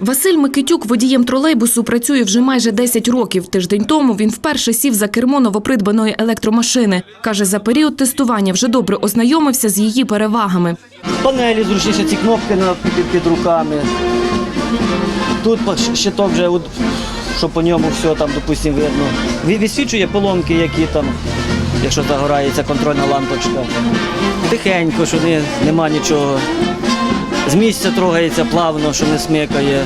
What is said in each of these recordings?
Василь Микитюк водієм тролейбусу працює вже майже 10 років. Тиждень тому він вперше сів за кермо новопридбаної електромашини. Каже, за період тестування вже добре ознайомився з її перевагами. Панелі зручніше, ці кнопки під, руками. Тут щиток вже, що по ньому все там, допустимо, видно. Ві- Відсвічує поломки, які там, якщо загорається контрольна лампочка. Тихенько, що не, нема нічого. З місця трогається плавно, що не смикає.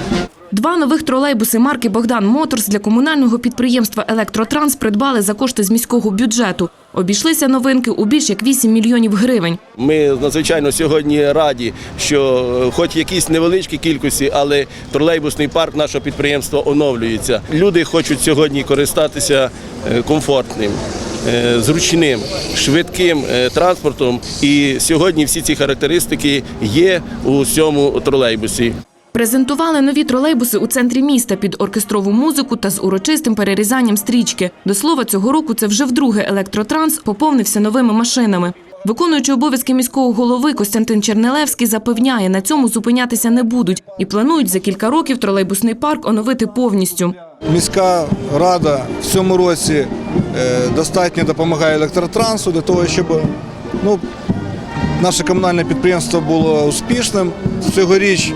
Два нових тролейбуси марки Богдан Моторс для комунального підприємства Електротранс придбали за кошти з міського бюджету. Обійшлися новинки у більш як 8 мільйонів гривень. Ми надзвичайно сьогодні раді, що е, хоч якісь невеличкі кількості, але тролейбусний парк нашого підприємства оновлюється. Люди хочуть сьогодні користатися е, комфортним. Е, Зручним, швидким е, транспортом, і сьогодні всі ці характеристики є у цьому тролейбусі. Презентували нові тролейбуси у центрі міста під оркестрову музику та з урочистим перерізанням стрічки. До слова, цього року це вже вдруге електротранс поповнився новими машинами. Виконуючий обов'язки міського голови Костянтин Чернелевський запевняє, на цьому зупинятися не будуть і планують за кілька років тролейбусний парк оновити повністю. Міська рада в цьому році е, достатньо допомагає електротрансу для того, щоб ну, наше комунальне підприємство було успішним. Цьогоріч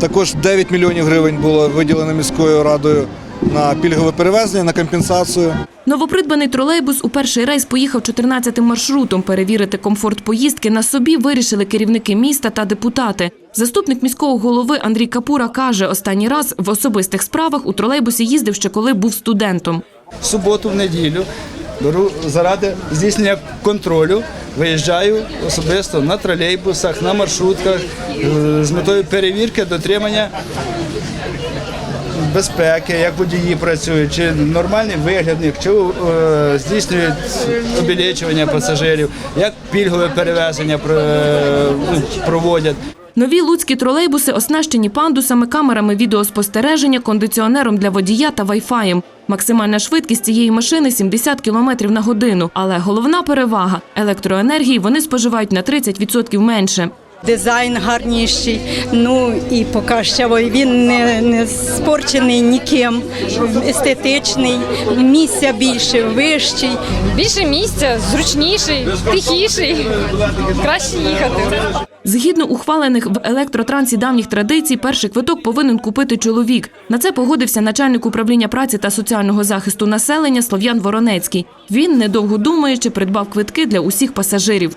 також 9 мільйонів гривень було виділено міською радою на пільгове перевезення, на компенсацію. Новопридбаний тролейбус у перший рейс поїхав 14-тим маршрутом. Перевірити комфорт поїздки на собі вирішили керівники міста та депутати. Заступник міського голови Андрій Капура каже, останній раз в особистих справах у тролейбусі їздив ще коли був студентом. в суботу, в неділю беру заради здійснення контролю. Виїжджаю особисто на тролейбусах, на маршрутках е, з метою перевірки дотримання безпеки, як водії працюють, чи нормальний вигляд чи е, здійснюють обілечування пасажирів, як пільгове перевезення е, ну, проводять. Нові луцькі тролейбуси оснащені пандусами, камерами відеоспостереження, кондиціонером для водія та вайфаєм. Максимальна швидкість цієї машини 70 км на годину. Але головна перевага – електроенергії вони споживають на 30% менше. Дизайн гарніший, ну і поки що він не, не спорчений ніким, естетичний, місця більше, вищий. Більше місця, зручніший, тихіший, краще їхати. Згідно ухвалених в електротрансі давніх традицій, перший квиток повинен купити чоловік. На це погодився начальник управління праці та соціального захисту населення Слов'ян Воронецький. Він, недовго думаючи, придбав квитки для усіх пасажирів.